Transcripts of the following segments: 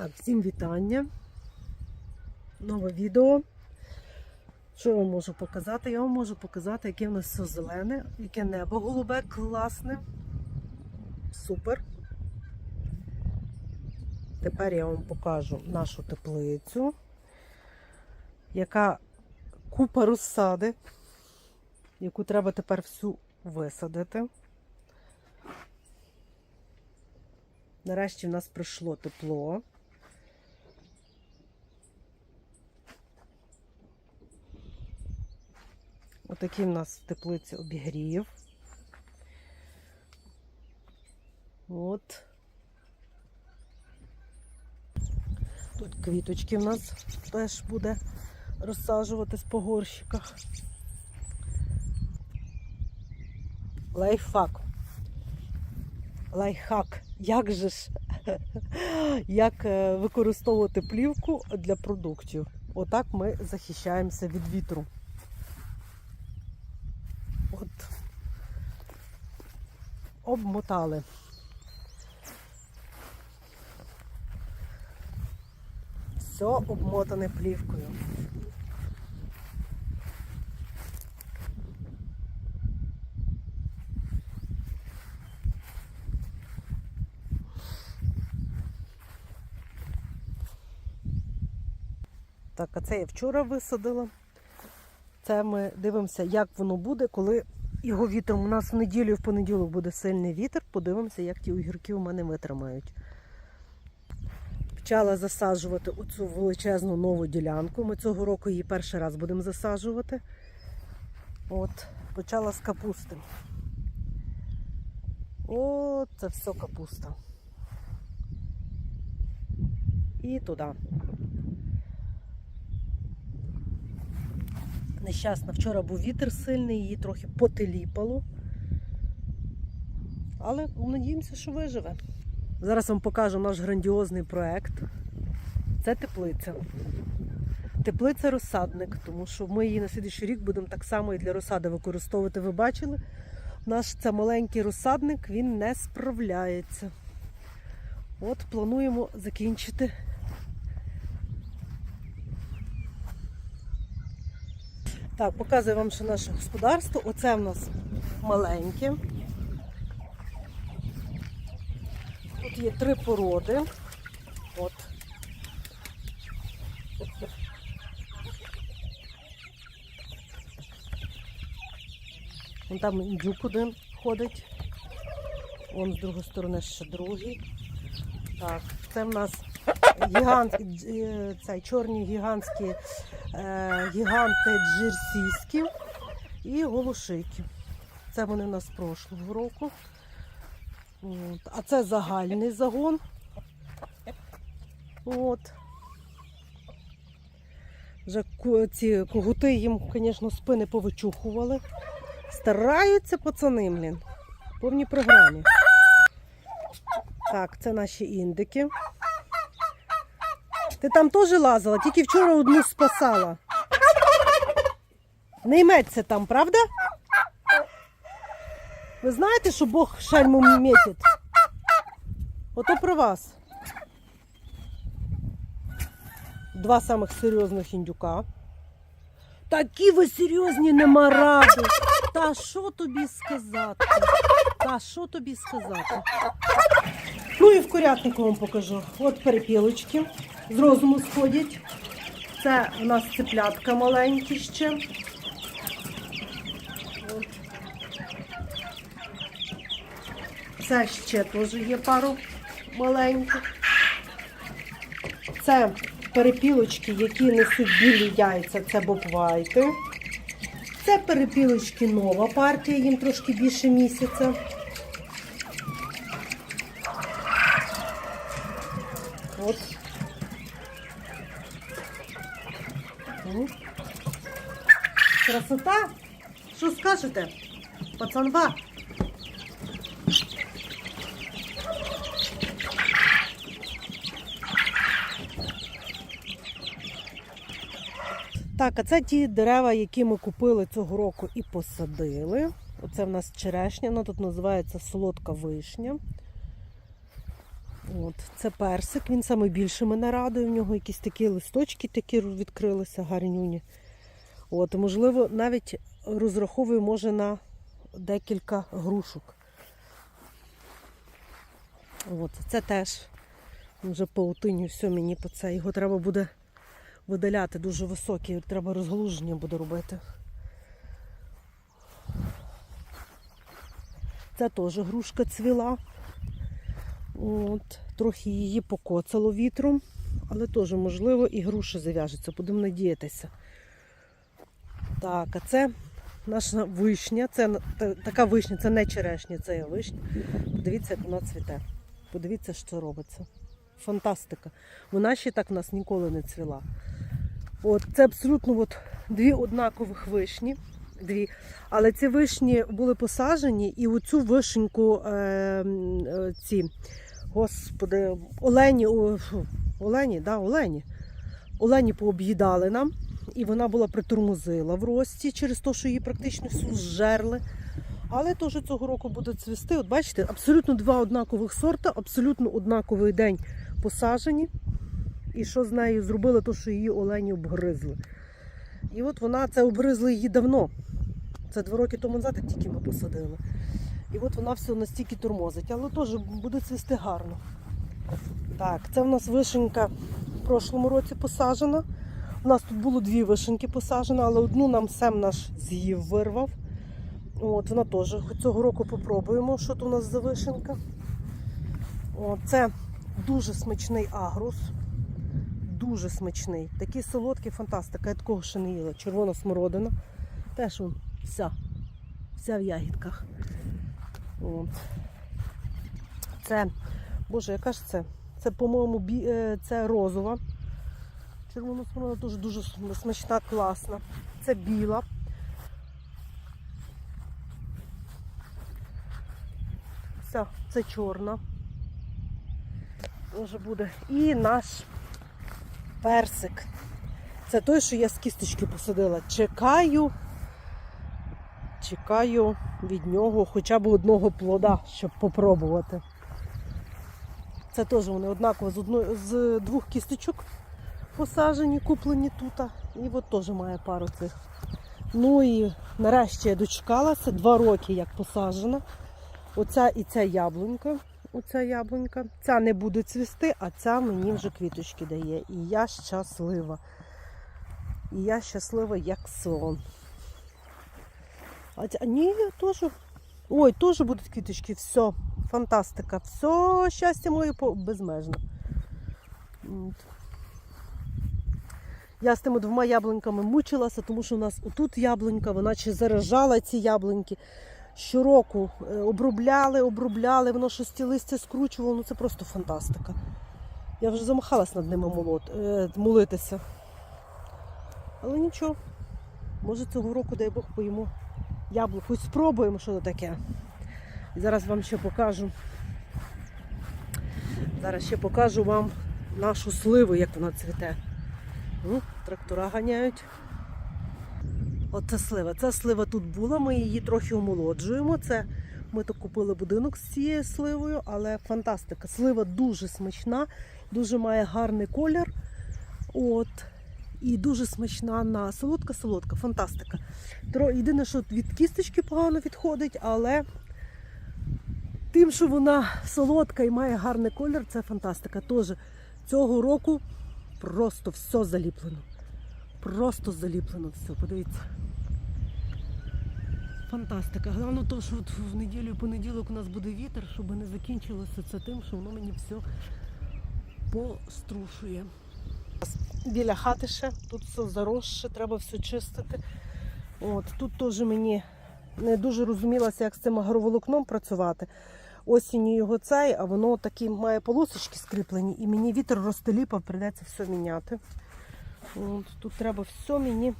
Так, всім вітання. Нове відео. Що я вам можу показати? Я вам можу показати, яке в нас все зелене, яке небо голубе, класне. Супер. Тепер я вам покажу нашу теплицю, яка купа розсади, яку треба тепер всю висадити. Нарешті в нас прийшло тепло. Отакий в нас в теплиці обігрів. От. Тут квіточки в нас теж буде розсаджуватись по горщиках. Лайфхак. Лайфхак. Як же ж як е, використовувати плівку для продуктів? Отак ми захищаємося від вітру. От обмотали. Все обмотане плівкою. Так, а це я вчора висадила. Це ми дивимося, як воно буде, коли його вітром. У нас в неділю в понеділок буде сильний вітер. Подивимося, як ті огірки у мене витримають. Почала засаджувати оцю величезну нову ділянку. Ми цього року її перший раз будемо засаджувати. От, почала з капусти. О, це все капуста. І туди. Нещасна, вчора був вітер сильний, її трохи потеліпало. Але надіємося, що виживе. Зараз вам покажу наш грандіозний проект. Це теплиця. Теплиця розсадник, тому що ми її на слідчий рік будемо так само і для розсади використовувати. Ви бачили? Наш це маленький розсадник, він не справляється. От плануємо закінчити Так, показую вам ще наше господарство. Оце в нас маленьке. Тут є три породи. От. Вон там індюк один ходить. Вон з другої сторони ще другий. Так, це в нас гігант, е, цей, чорні гігантські гіганти джерсійські і голушики. Це вони в нас прошлого року. От. А це загальний загон. От. Вже ці когути їм, звісно, спини повичухували. Стараються пацани, блін. Повній програмі. Так, це наші індики. Ти там теж лазила, тільки вчора одну спасала. Не йметься там, правда? Ви знаєте, що Бог шальмом метить? Ото про вас. Два самих серйозних індюка. Такі ви серйозні нема ради. Та що тобі сказати? Та що тобі сказати? Ну і в курятнику вам покажу. От перепілочки з розуму сходять. Це у нас цеплятка маленькі ще. Це ще теж є пару маленьких. Це перепілочки, які несуть білі яйця, це бобвайти. Це перепілочки нова партія, їм трошки більше місяця. От. Ну. Красота? Що скажете? Пацанва? Так, а це ті дерева, які ми купили цього року і посадили. Оце в нас черешня, вона тут називається солодка вишня. От, це персик, він саме більше мене радує. В нього якісь такі листочки такі відкрилися, гарнюні. От, можливо, навіть розраховую, може, на декілька грушок. От, це теж вже паутиню, все мені по це. Його треба буде видаляти дуже високий, треба розгалуження буде робити. Це теж грушка цвіла. От, трохи її покоцало вітром, але теж, можливо, і груша зав'яжеться, будемо надіятися. Так, а це наша вишня. Це така вишня, це не черешня, це є вишня. Подивіться, як вона цвіте. Подивіться, що робиться. Фантастика. Вона ще так в нас ніколи не цвіла. От, це абсолютно от дві однакових вишні. Дві. Але ці вишні були посаджені, і оцю вишеньку е, е, ці, господи, олені, олені, да, олені. Олені пооб'їдали нам, і вона була притормозила в рості через те, що її практично всю зжерли. Але теж цього року буде цвісти. От бачите, абсолютно два однакових сорта, абсолютно однаковий день посаджені. І що з нею зробили, то що її олені обгризли. І от вона це обгризли її давно. Це два роки тому назад, як тільки ми посадили. І от вона все настільки тормозить, але теж буде цвісти гарно. Так, це в нас вишенька в прошлому році посаджена. У нас тут було дві вишеньки посаджені, але одну нам сем наш з'їв вирвав. От, вона теж цього року попробуємо, що тут у нас за вишенька. От, це дуже смачний агрус. Дуже смачний. Такий солодкий, фантастика. Я такого ще не їла. Червона смородина. Теж вся. Вся в ягідках. От. Це, боже, яка ж це? Це, по-моєму, бі... е, це розова. Червона смородина теж дуже смачна, класна. Це біла. Вся, це чорна. Може буде. І наш персик. Це той, що я з кісточки посадила. Чекаю, чекаю від нього хоча б одного плода, щоб попробувати. Це теж вони однаково з, одної, з двох кісточок посаджені, куплені тут. І от теж має пару цих. Ну і нарешті я дочекалася, два роки як посаджена. Оця і ця яблунька. Оця яблунька. Ця не буде цвісти, а ця мені вже квіточки дає. І я щаслива. І я щаслива, як слон. А, ні. Ой, теж будуть квіточки. Все, фантастика. Все, щастя моє безмежно. Я з тими двома яблуньками мучилася, тому що у нас отут яблунька, вона ще заражала ці яблуньки. Щороку е, обробляли, обробляли, воно щось ті листя скручувало, ну це просто фантастика. Я вже замахалась над ними молот, е, молитися. Але нічого, може цього року, дай Бог, поїмо яблук. Хоч спробуємо, що це таке. Зараз вам ще покажу. Зараз ще покажу вам нашу сливу, як вона цвіте. Ну, трактора ганяють. Оце слива. Ця слива тут була, ми її трохи омолоджуємо. Це ми то купили будинок з цією сливою, але фантастика. Слива дуже смачна, дуже має гарний колір. От. І дуже смачна на солодка-солодка, фантастика. Єдине, що від кісточки погано відходить, але тим, що вона солодка і має гарний колір, це фантастика. Тож цього року просто все заліплено. Просто заліплено все, подивіться. Фантастика. Головне то, що от в неділю і понеділок у нас буде вітер, щоб не закінчилося це тим, що воно мені все пострушує. Біля хати ще, тут все заросше, треба все чистити. От, тут теж мені не дуже розумілося, як з цим агроволокном працювати. Осінню його цей, а воно такі має полосочки скріплені, і мені вітер розтеліпав, прийдеться все міняти. От, тут треба все мені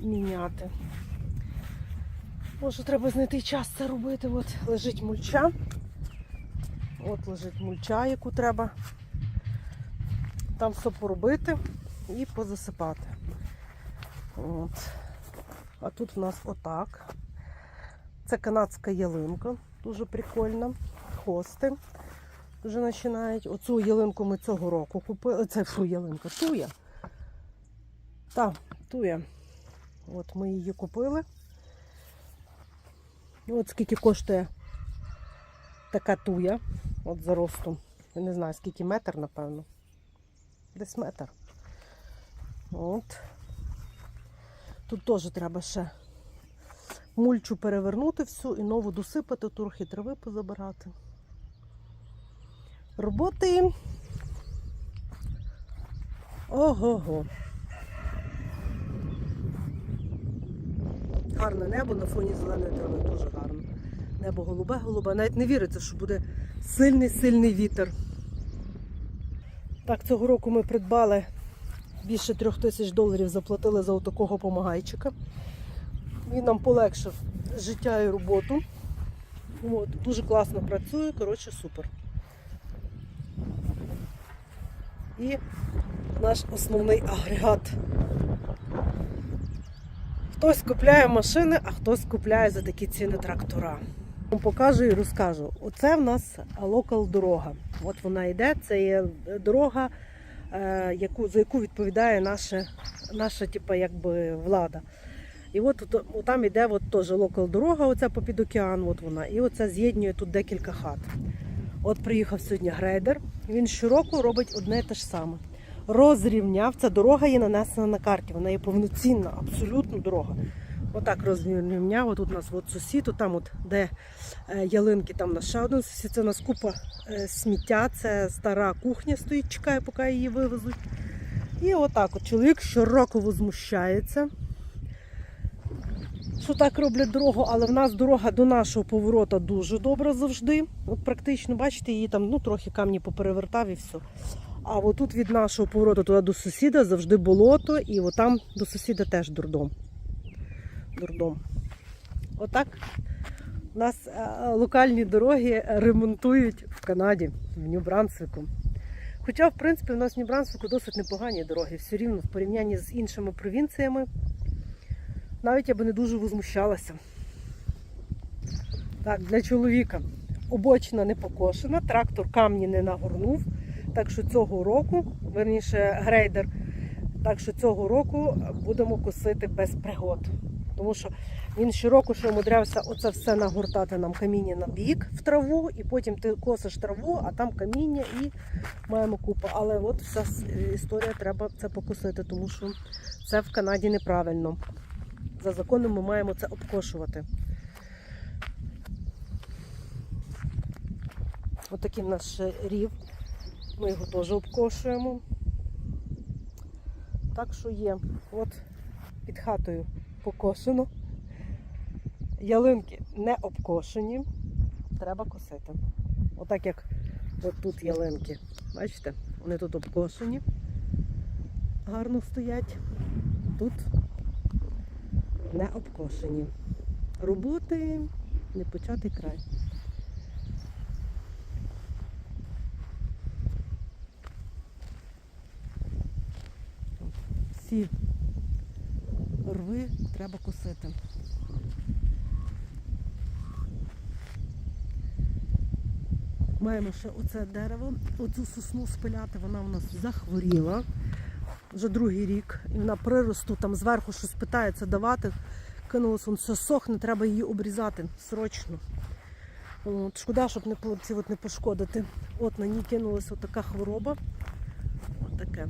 міняти. Може, треба знайти час це робити. От лежить мульча. От лежить мульча, яку треба там все поробити і позасипати. От. А тут в нас отак. Це канадська ялинка, дуже прикольна. хости. Вже починають. Оцю ялинку ми цього року купили. Це фу, ялинка, туя. Та, туя. От ми її купили. От скільки коштує така туя. От за ростом. Я не знаю, скільки метр, напевно. Десь метр. От. Тут теж треба ще мульчу перевернути всю і нову досипати, трохи трави позабирати. Роботи. Ого-го. Гарне небо на фоні зеленої трави, дуже гарно. Небо голубе-голубе. Навіть не віриться, що буде сильний-сильний вітер. Так, цього року ми придбали більше трьох тисяч доларів заплатили за отакого помагайчика. Він нам полегшив життя і роботу. От, дуже класно працює, коротше, супер. І наш основний агрегат. Хтось купляє машини, а хтось купляє за такі ціни трактора. Покажу і розкажу. Оце в нас локал дорога. От вона йде. Це є дорога, е, яку, за яку відповідає наша, наша типу, якби, влада. І от от там йде от теж локал дорога, оця попід океан, от вона. І оце з'єднує тут декілька хат. От приїхав сьогодні грейдер. Він щороку робить одне і те ж саме. Розрівняв. Ця дорога є нанесена на карті. Вона є повноцінна, абсолютно дорога. Отак розрівняв. Отут у нас от сусід, там, от, де е, ялинки, там у нас ще один сусід. Це у нас купа е, сміття. Це стара кухня стоїть, чекає, поки її вивезуть. І отак от чоловік щороку возмущається. Що так роблять дорогу, але в нас дорога до нашого поворота дуже добра завжди. От практично, бачите, її там ну, трохи камні поперевертав і все. А отут від нашого повороту туди до сусіда завжди болото, і отам до сусіда теж дурдом. Дурдом. Отак у нас е, локальні дороги ремонтують в Канаді, в Нью-Брансвіку. Хоча, в принципі, у нас в Нью-Брансвіку досить непогані дороги, все рівно в порівнянні з іншими провінціями. Навіть я би не дуже возмущалася. Так, для чоловіка обочина не покошена, трактор камні не нагорнув. Так що цього року, верніше грейдер, так що цього року будемо косити без пригод. Тому що він щороку ще умудрявся оце все нагортати нам каміння на бік в траву, і потім ти косиш траву, а там каміння і маємо купу. Але от вся історія треба це покосити, тому що це в Канаді неправильно. За законом ми маємо це обкошувати. Отакий ще рів. Ми його теж обкошуємо. Так що є. От під хатою покошено. Ялинки не обкошені. Треба косити. Отак як от тут ялинки. Бачите? Вони тут обкошені. Гарно стоять. Тут не обкошені. Роботи не початий край. Всі рви треба косити. Маємо ще оце дерево, оцю сосну спиляти, вона у нас захворіла вже другий рік. І вона приросту там зверху щось питається давати. Кинулось, он все сохне, треба її обрізати срочно. От, шкода, щоб не, ці от не пошкодити. От на ній кинулася така хвороба. От таке.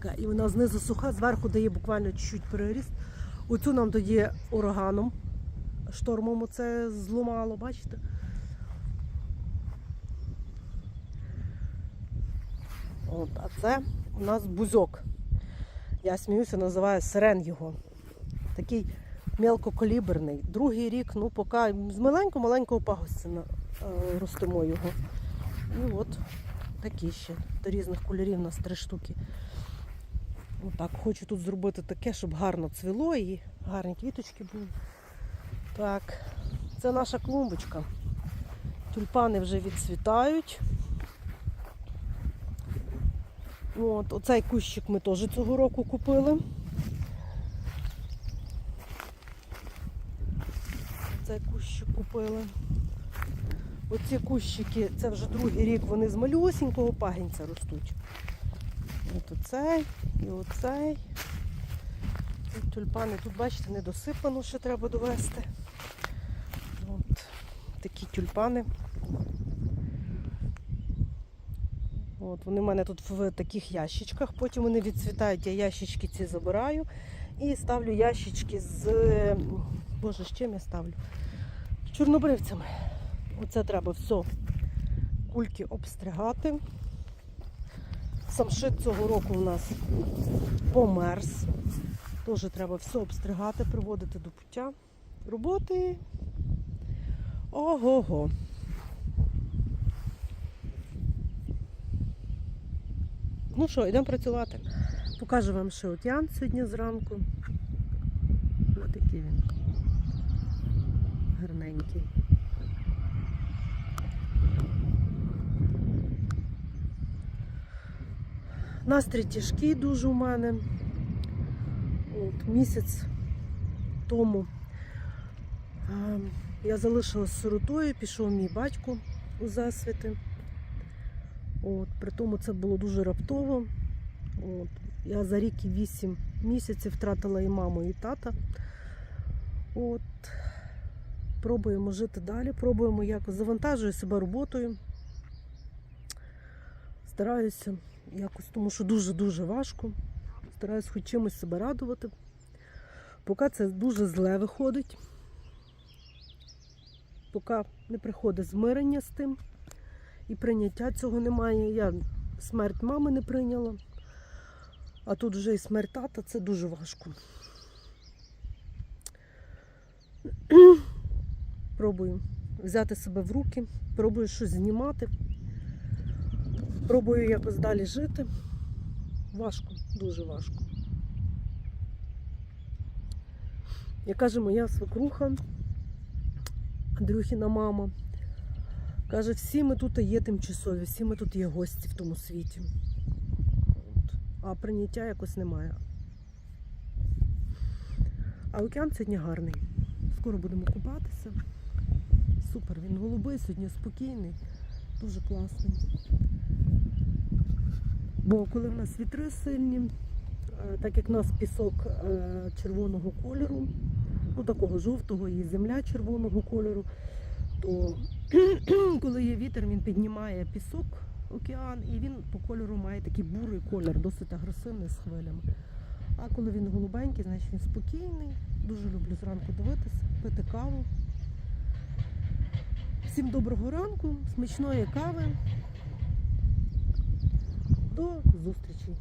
От. І вона знизу суха, зверху дає буквально чуть-чуть переріст. Оцю нам тоді ураганом, штормом оце зломало, бачите? От, а це у нас бузьок. Я сміюся, називаю сирен його. Такий мелкокаліберний. Другий рік, ну, поки з маленького-маленького пагосця на- е, ростимо його. І от такі ще. До різних кольорів у нас три штуки. Отак, хочу тут зробити таке, щоб гарно цвіло і гарні квіточки були. Так, це наша клумбочка. Тюльпани вже відцвітають. От, оцей кущик ми теж цього року купили. Цей кущик купили. Оці кущики, це вже другий рік, вони з малюсінького пагінця ростуть. От оцей і оцей. Тут тюльпани, тут, бачите, не досипано, ще треба довести. От такі тюльпани. От, вони в мене тут в таких ящичках, потім вони відцвітають, я ящички ці забираю і ставлю ящички з. Боже, з чим я ставлю? З чорнобривцями. Оце треба все кульки обстригати. Самшит цього року у нас померз. Теж треба все обстригати, приводити до пуття. Роботи. Ого-го. Ну що, йдемо працювати. Покажу вам ще океан сьогодні зранку. Ось такий він. Гарненький. Настрій тяжкий дуже у мене. От, місяць тому я залишилась сиротою, пішов мій батько у засвіти. От, при тому це було дуже раптово. От, я за рік і вісім місяців втратила і маму, і тата. От, пробуємо жити далі, пробуємо якось завантажую себе роботою. Стараюся якось, тому що дуже-дуже важко. Стараюсь хоч чимось себе радувати. Поки це дуже зле виходить. Поки не приходить змирення з тим і прийняття цього немає. Я смерть мами не прийняла, а тут вже і смерть тата це дуже важко. Пробую взяти себе в руки, пробую щось знімати, пробую якось далі жити. Важко, дуже важко. Як каже моя свекруха, Андрюхіна мама, каже, всі ми тут є тимчасові, всі ми тут є гості в тому світі. От. А прийняття якось немає. А океан сьогодні гарний. Скоро будемо купатися. Супер, він голубий сьогодні спокійний, дуже класний. Бо коли в нас вітри сильні, е, так як в нас пісок е, червоного кольору, ну такого жовтого і земля червоного кольору, то коли є вітер, він піднімає пісок, океан, і він по кольору має такий бурий колір, досить агресивний з хвилями. А коли він голубенький, значить він спокійний. Дуже люблю зранку дивитися, пити каву. Всім доброго ранку, смачної кави. До зустрічі!